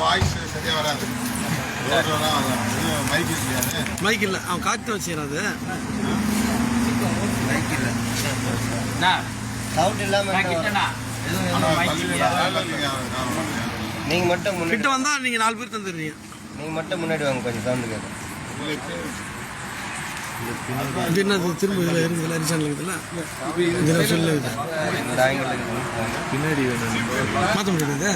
Voice வராது. Mic இல்லையானே mic இல்லை. அவன் காற்று வச்சுக்கிறான் அது. சவுண்ட் இல்லாம ஆனா பள்ளியில தான் நீங்க ஆமா. நீங்க மட்டும் கிட்ட வந்தா நீங்க நாலு பேர் தந்துடுறீங்க. நீங்க மட்டும் முன்னாடி வாங்க கொஞ்சம் சவுண்ட் கேட்கும் இது என்ன இது திரும்ப இதில் இருக்குதுல்ல ரிசன்ல இருக்குதுல்ல? இதில் சொல்ல இந்த ஆங்கிள் மாற்ற முடியாது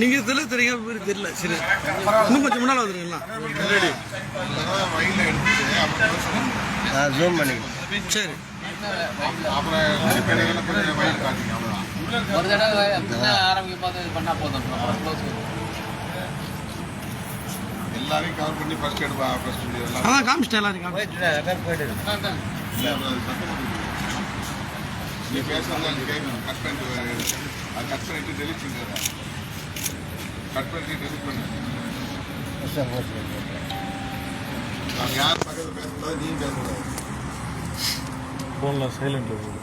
நீங்கள் தெரியல தெரியாம பேர் தெரியல. சரி. இன்னும் கொஞ்சம் முன்னால் வந்துருங்களா ஜூம் பண்ணிக்கிறேன் சரி. ஒரு தடவை அப்படிதான் ஆரம்பிக்க பார்த்து இது பண்ணா போதும். அப்புறம் close பண்ணுவோம். எல்லாரையும் கவர் பண்ணி ஃபர்ஸ்ட் எடுப்பா ஃபர்ஸ்ட் அதான் காமிச்சிட்டேன் எல்லாரும் காமி கட் பண்ணிட்டு வர. அது கட் பண்ணிட்டு டெலிட் பண்ணிடுற கட் பண்ணிட்டு டெலிட் பண்ணு நாங்க யார் பக்கத்துல பேசக்கூடாது நீ பேசக்கூடாது ஃபோனில் சைலண்டில் போகுது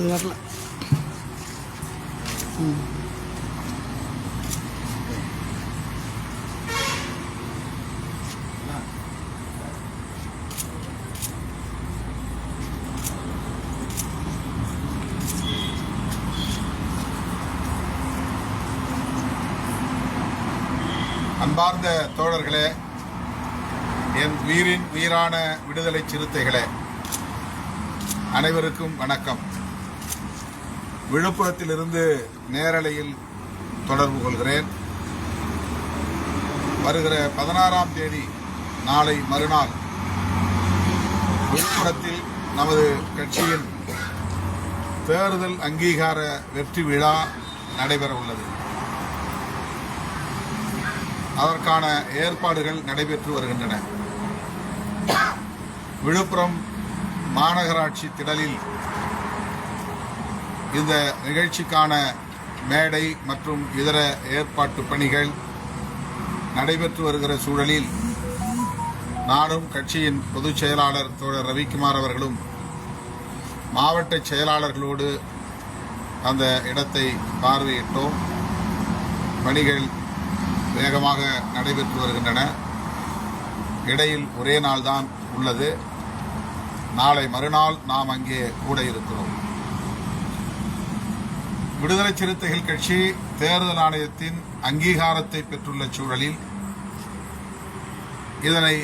அது வரல. ம் அன்பார்ந்த தோழர்களே என் உயிரின் உயிரான விடுதலை சிறுத்தைகளே அனைவருக்கும் வணக்கம். விழுப்புரத்திலிருந்து நேரலையில் தொடர்பு கொள்கிறேன். வருகிற பதினாறாம் தேதி நாளை மறுநாள் விழுப்புரத்தில் நமது கட்சியின் தேர்தல் அங்கீகார வெற்றி விழா நடைபெற உள்ளது. அதற்கான ஏற்பாடுகள் நடைபெற்று வருகின்றன. விழுப்புரம் மாநகராட்சி திடலில் இந்த நிகழ்ச்சிக்கான மேடை மற்றும் இதர ஏற்பாட்டு பணிகள் நடைபெற்று வருகிற சூழலில் நானும் கட்சியின் பொதுச் செயலாளர் தோழர் ரவிக்குமார் அவர்களும் மாவட்ட செயலாளர்களோடு அந்த இடத்தை பார்வையிட்டோம். பணிகள் வேகமாக நடைபெற்று வருகின்றன. இடையில் ஒரே நாள் தான் உள்ளது. நாளை மறுநாள் நாம் அங்கே கூட இருக்கிறோம். விடுதலை சிறுத்தைகள் கட்சி தேர்தல் ஆணையத்தின் அங்கீகாரத்தை பெற்றுள்ள சூழலில் இதனை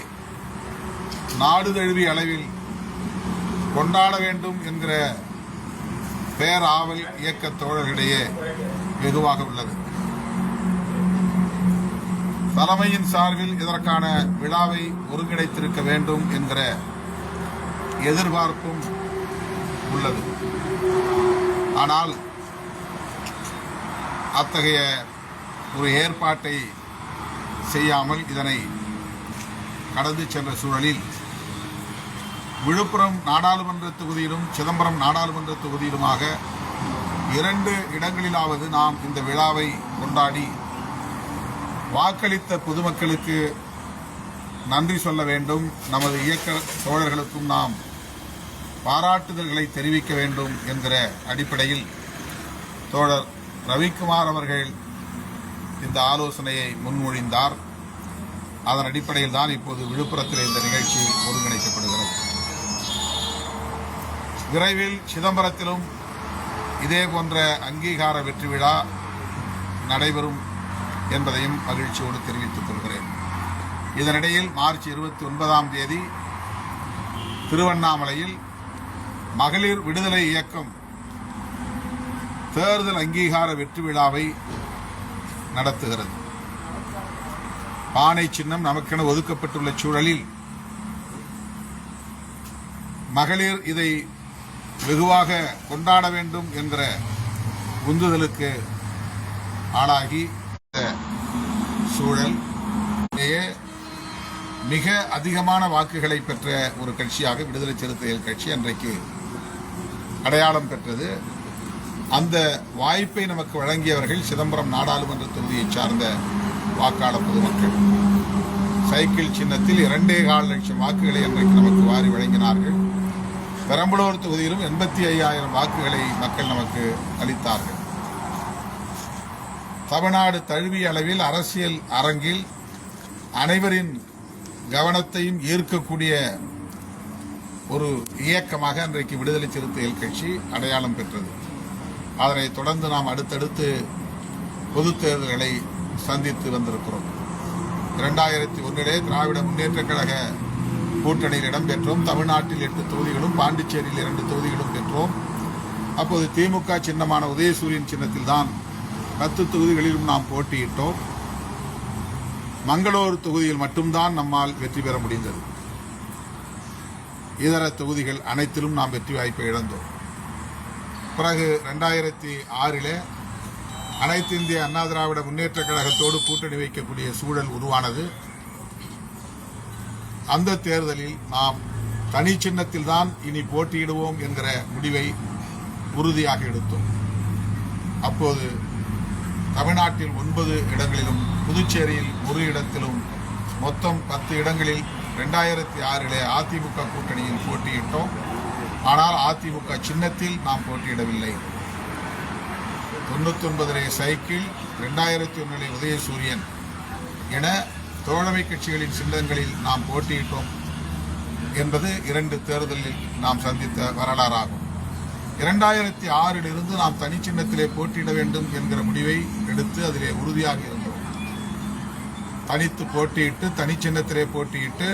நாடு தழுவிய அளவில் கொண்டாட வேண்டும் என்கிற பேராவல் இயக்க தோழர்களிடையே வெகுவாக உள்ளது. தலைமையின் சார்பில் இதற்கான விழாவை ஒருங்கிணைத்திருக்க வேண்டும் என்கிற எதிர்பார்ப்பும் உள்ளது. ஆனால் அத்தகைய ஒரு ஏற்பாட்டை செய்யாமல் இதனை கடந்து சென்ற சூழலில் விழுப்புரம் நாடாளுமன்ற தொகுதியிலும் சிதம்பரம் நாடாளுமன்ற தொகுதியிலுமாக இரண்டு இடங்களிலாவது நாம் இந்த விழாவை கொண்டாடி வாக்களித்த பொதுமக்களுக்கு நன்றி சொல்ல வேண்டும். நமது இயக்க தோழர்களுக்கும் நாம் பாராட்டுதல்களை தெரிவிக்க வேண்டும் என்கிற அடிப்படையில் தோழர் ரவிக்குமார் அவர்கள் இந்த ஆலோசனையை முன்மொழிந்தார். அதன் அடிப்படையில் தான் இப்போது விழுப்புரத்தில் இந்த நிகழ்ச்சி ஒருங்கிணைக்கப்படுகிறது. விரைவில் சிதம்பரத்திலும் இதே போன்ற அங்கீகார வெற்றி விழா நடைபெறும் என்பதையும் மகிழ்ச்சியோடு தெரிவித்துக் கொள்கிறேன். இதனிடையில் மார்ச் இருபத்தி ஒன்பதாம் தேதி திருவண்ணாமலையில் மகளிர் விடுதலை இயக்கம் தேர்தல் அங்கீகார வெற்றி விழாவை நடத்துகிறது. பானை சின்னம் நமக்கென ஒதுக்கப்பட்டுள்ள சூழலில் மகளிர் இதை வெகுவாக கொண்டாட வேண்டும் என்ற உந்துதலுக்கு ஆளாகி இந்த சூழல். இடையே மிக அதிகமான வாக்குகளை பெற்ற ஒரு கட்சியாக விடுதலை சிறுத்தைகள் கட்சி அன்றைக்கு அடையாளம் பெற்றது. அந்த வாய்ப்பை நமக்கு வழங்கியவர்கள் சிதம்பரம் நாடாளுமன்ற தொகுதியைச் சார்ந்த வாக்காளர் பொதுமக்கள். சைக்கிள் சின்னத்தில் இரண்டே கால் லட்சம் வாக்குகளை அன்றைக்கு நமக்கு வாரி வழங்கினார்கள். பெரம்பலூர் தொகுதியிலும் எண்பத்தி ஐயாயிரம் வாக்குகளை மக்கள் நமக்கு அளித்தார்கள். தமிழ்நாடு தழுவிய அளவில் அரசியல் அரங்கில் அனைவரின் கவனத்தையும் ஈர்க்கக்கூடிய ஒரு இயக்கமாக அன்றைக்கு விடுதலை சிறுத்தைகள் கட்சி அடையாளம் பெற்றது. அதனை தொடர்ந்து நாம் அடுத்தடுத்து பொதுத் தேர்தல்களை சந்தித்து வந்திருக்கிறோம். இரண்டாயிரத்தி ஒன்றிலே திராவிட முன்னேற்றக் கழக கூட்டணியில் இடம்பெற்றோம். தமிழ்நாட்டில் எட்டு தொகுதிகளும் பாண்டிச்சேரியில் இரண்டு தொகுதிகளும் பெற்றோம். அப்போது திமுக சின்னமான உதயசூரியன் சின்னத்தில் தான் பத்து தொகுதிகளிலும் நாம் போட்டியிட்டோம். மங்களூர் தொகுதியில் மட்டும்தான் நம்மால் வெற்றி பெற முடிந்தது. இதர தொகுதிகள் அனைத்திலும் நாம் வெற்றி வாய்ப்பை இழந்தோம். பிறகு ரெண்டாயிரத்தி ஆறிலே அனைத்து இந்திய அண்ணா திராவிட முன்னேற்ற கழகத்தோடு கூட்டணி வைக்கக்கூடிய சூழல் உருவானது. அந்த தேர்தலில் நாம் தனி சின்னத்தில் தான் இனி போட்டியிடுவோம் என்கிற முடிவை உறுதியாக எடுத்தோம். அப்போது தமிழ்நாட்டில் ஒன்பது இடங்களிலும் புதுச்சேரியில் ஒரு இடத்திலும் மொத்தம் பத்து இடங்களில் ரெண்டாயிரத்தி ஆறிலே அதிமுக கூட்டணியில் போட்டியிட்டோம். ஆனால் அதிமுக சின்னத்தில் நாம் போட்டியிடவில்லை. தொண்ணூத்தொன்பதிலே சைக்கிள் ரெண்டாயிரத்தி ஒன்றிலே உதயசூரியன் என தோழமை கட்சிகளின் சின்னங்களில் நாம் போட்டியிட்டோம் என்பது இரண்டு தேர்தலில் நாம் சந்தித்த வரலாறாகும். இரண்டாயிரத்தி ஆறில் இருந்து நாம் தனி சின்னத்திலே போட்டியிட வேண்டும் என்கிற முடிவை எடுத்து அதிலே உறுதியாக இருந்தோம். தனித்து போட்டியிட்டு தனி சின்னத்திலே போட்டியிட்டு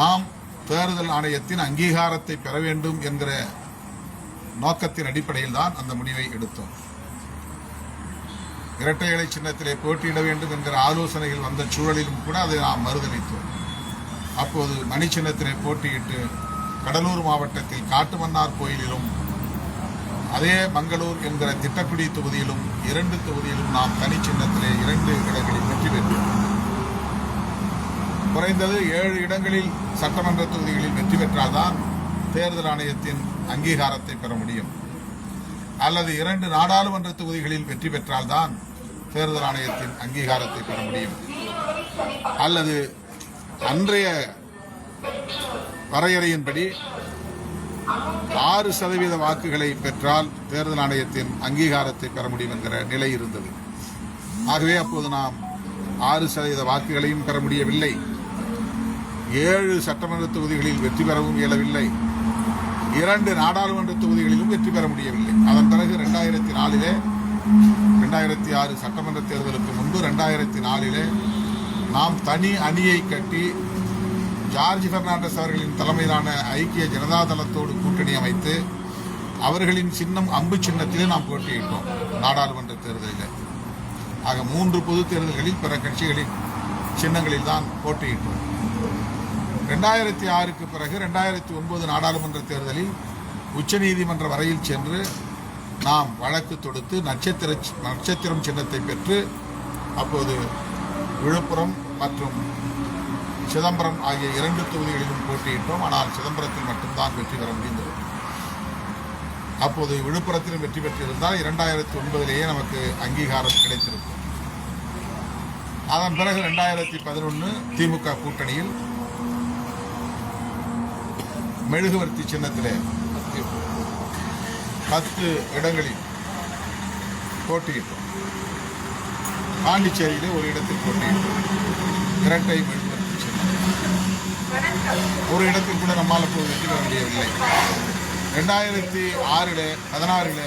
நாம் தேர்தல் ஆணையத்தின் அங்கீகாரத்தை பெற வேண்டும் என்கிற நோக்கத்தின் அடிப்படையில் தான் அந்த முடிவை எடுத்தோம். இரட்டை இலை சின்னத்திலே போட்டியிட வேண்டும் என்கிற ஆலோசனைகள் வந்த சூழலிலும் கூட அதை நாம் மறுதளித்தோம். அப்போது மணி சின்னத்திலே போட்டியிட்டு கடலூர் மாவட்டத்தில் காட்டுமன்னார் கோயிலிலும் அதே மங்களூர் என்கிற திட்டக்குடி தொகுதியிலும் இரண்டு தொகுதியிலும் நாம் தனி சின்னத்திலே இரண்டு இடங்களில் வெற்றி பெற்றோம். குறைந்தது ஏழு இடங்களில் சட்டமன்ற தொகுதிகளில் வெற்றி பெற்றால்தான் தேர்தல் ஆணையத்தின் அங்கீகாரத்தை பெற முடியும். அல்லது இரண்டு நாடாளுமன்ற தொகுதிகளில் வெற்றி பெற்றால்தான் தேர்தல் ஆணையத்தின் அங்கீகாரத்தை பெற முடியும். அல்லது அன்றைய வரையறையின்படி ஆறு சதவீத வாக்குகளை பெற்றால் தேர்தல் ஆணையத்தின் அங்கீகாரத்தை பெற முடியும் என்கிற நிலை இருந்தது. ஆகவே அப்போது நாம் ஆறு சதவீத வாக்குகளையும் பெற முடியவில்லை. ஏழு சட்டமன்ற தொகுதிகளில் வெற்றி பெறவும் இயலவில்லை. இரண்டு நாடாளுமன்ற தொகுதிகளிலும் வெற்றி பெற முடியவில்லை. அதன் பிறகு ரெண்டாயிரத்தி நாலிலே ரெண்டாயிரத்தி ஆறு சட்டமன்ற தேர்தலுக்கு முன்பு ரெண்டாயிரத்தி நாலிலே நாம் தனி அணியை கட்டி ஜார்ஜ் பெர்னாண்டஸ் அவர்களின் தலைமையிலான ஐக்கிய ஜனதா தளத்தோடு கூட்டணி அமைத்து அவர்களின் சின்னம் அம்பு சின்னத்திலே நாம் போட்டியிட்டோம் நாடாளுமன்ற தேர்தலில். ஆக மூன்று பொது தேர்தல்களில் பிற கட்சிகளின் சின்னங்களில் தான் போட்டியிட்டோம். ரெண்டாயிரத்தி ஆறுக்கு பிறகு ரெண்டாயிரத்தி ஒன்பது நாடாளுமன்ற தேர்தலில் உச்சநீதிமன்ற வரையில் சென்று நாம் வழக்கு தொடுத்து நட்சத்திர நட்சத்திரம் சின்னத்தை பெற்று அப்போது விழுப்புரம் மற்றும் சிதம்பரம் ஆகிய இரண்டு தொகுதிகளிலும் போட்டியிட்டோம். ஆனால் சிதம்பரத்தில் மட்டும்தான் வெற்றி பெற முடிந்தது. அப்போது விழுப்புரத்திலும் வெற்றி பெற்றிருந்தால் இரண்டாயிரத்தி ஒன்பதிலேயே நமக்கு அங்கீகாரம் கிடைத்திருக்கும். அதன் பிறகு ரெண்டாயிரத்தி பதினொன்று திமுக கூட்டணியில் மெழுகுவர்த்தி சின்னத்திலே பத்து இடங்களில் போட்டியிட்டோம். பாண்டிச்சேரியிலே ஒரு இடத்தில் போட்டியிட்டோம். இரட்டை மெழுகுவர்த்தி சின்னம். ஒரு இடத்தில் கூட நம்மால் அப்போது வெற்றி பெற முடியவில்லை. ரெண்டாயிரத்தி ஆறில் பதினாறில்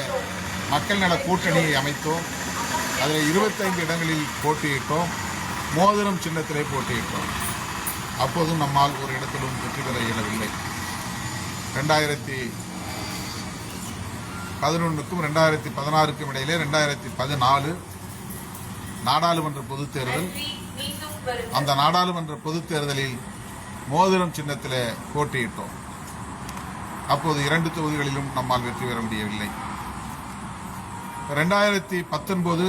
மக்கள் நல கூட்டணியை அமைத்தோம். அதில் இருபத்தைந்து இடங்களில் போட்டியிட்டோம். மோதிரம் சின்னத்திலே போட்டியிட்டோம். அப்போதும் நம்மால் ஒரு இடத்திலும் வெற்றி பெற இயலவில்லை. ரெண்டாயிரத்தி பதினொன்றுக்கும் ரெண்டாயிரத்தி பதினாறுக்கும் இடையிலே ரெண்டாயிரத்தி பதினாலு நாடாளுமன்ற பொதுத் தேர்தல். அந்த நாடாளுமன்ற பொதுத் தேர்தலில் மோதிரம் சின்னத்தில் போட்டியிட்டோம். அப்போது இரண்டு தொகுதிகளிலும் நம்மால் வெற்றி பெற முடியவில்லை. ரெண்டாயிரத்தி பத்தொன்பது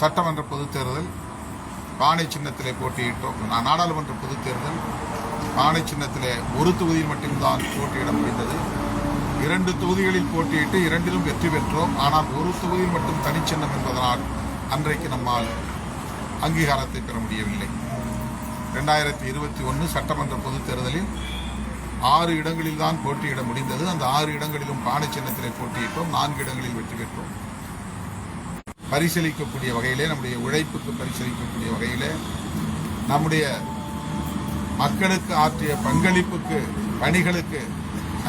சட்டமன்ற பொதுத் தேர்தல். பானை சின்னத்திலே போட்டியிட்டோம். நாடாளுமன்ற பொதுத் தேர்தல் பானை சின்னத்திலே ஒரு தொகுதியில் மட்டும்தான் போட்டியிட முடிந்தது. இரண்டு தொகுதிகளில் போட்டியிட்டு இரண்டிலும் வெற்றி பெற்றோம். ஆனால் ஒரு தொகுதியில் மட்டும் தனிச்சின்னம் என்பதனால் அன்றைக்கு நம்மால் அங்கீகாரத்தை பெற முடியவில்லை. ரெண்டாயிரத்தி இருபத்தி ஒன்று சட்டமன்ற பொதுத் தேர்தலில் ஆறு இடங்களில் தான் போட்டியிட முடிந்தது. அந்த ஆறு இடங்களிலும் பானை சின்னத்திலே போட்டியிட்டோம். நான்கு இடங்களில் வெற்றி பெற்றோம். பரிசீலிக்கக்கூடிய வகையிலே நம்முடைய உழைப்புக்கு பரிசீலிக்கக்கூடிய வகையிலே நம்முடைய மக்களுக்கு ஆற்றிய பங்களிப்புக்கு பணிகளுக்கு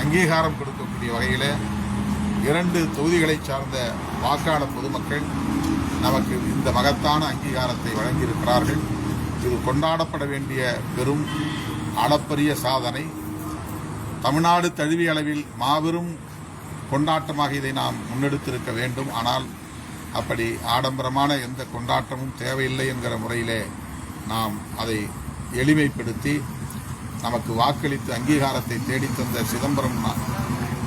அங்கீகாரம் கொடுக்கக்கூடிய வகையிலே இரண்டு தொகுதிகளை சார்ந்த வாக்காளர் பொதுமக்கள் நமக்கு இந்த மகத்தான அங்கீகாரத்தை வழங்கியிருக்கிறார்கள். இது கொண்டாடப்பட வேண்டிய பெரும் அளப்பரிய சாதனை. தமிழ்நாடு தழுவிய அளவில் மாபெரும் கொண்டாட்டமாக இதை நாம் முன்னெடுத்திருக்க வேண்டும். ஆனால் அப்படி ஆடம்பரமான எந்த கொண்டாட்டமும் தேவையில்லை என்கிற முறையிலே நாம் அதை எளிமைப்படுத்தி நமக்கு வாக்களித்து அங்கீகாரத்தை தேடித்தந்த சிதம்பரம்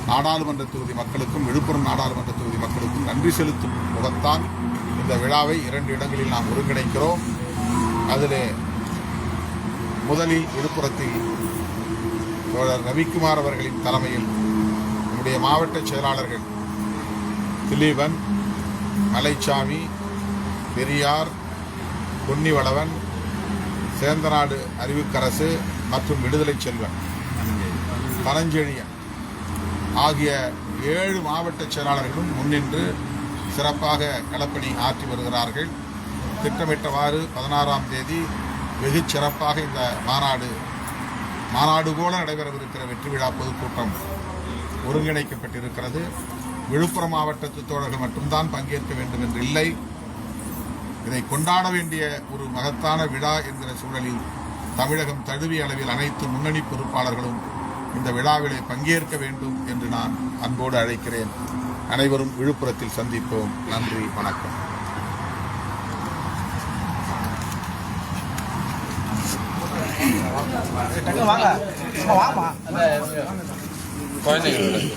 நாடாளுமன்ற தொகுதி மக்களுக்கும் விழுப்புரம் நாடாளுமன்ற தொகுதி மக்களுக்கும் நன்றி செலுத்தும் முகத்தான் இந்த விழாவை இரண்டு இடங்களில் நாம் ஒருங்கிணைக்கிறோம். அதிலே முதலில் விழுப்புரத்தில் தோழர் ரவிக்குமார் அவர்களின் தலைமையில் நம்முடைய மாவட்ட செயலாளர்கள் திலீபன் மலைச்சாமி பெரியார் பொன்னிவளவன் சேந்தநாடு அறிவுக்கரசு மற்றும் விடுதலை செல்வன் பரஞ்செழியன் ஆகிய ஏழு மாவட்ட செயலாளர்களும் முன்னின்று சிறப்பாக களப்பணி ஆற்றி வருகிறார்கள். திட்டமிட்டவாறு பதினாறாம் தேதி வெகு சிறப்பாக இந்த மாநாடு மாநாடு போல நடைபெறவிருக்கிற வெற்றி விழா பொதுக்கூட்டம் ஒருங்கிணைக்கப்பட்டிருக்கிறது. விழுப்புரம் மாவட்டத்து தோழர்கள் மட்டும்தான் பங்கேற்க வேண்டும் என்று இல்லை. இதை கொண்டாட வேண்டிய ஒரு மகத்தான விழா என்கிற சூழலில் தமிழகம் தழுவிய அளவில் அனைத்து முன்னணி பொறுப்பாளர்களும் இந்த விழாவிலே பங்கேற்க வேண்டும் என்று நான் அன்போடு அழைக்கிறேன். அனைவரும் விழுப்புரத்தில் சந்திப்போம். நன்றி வணக்கம். குழந்தைங்களுக்கு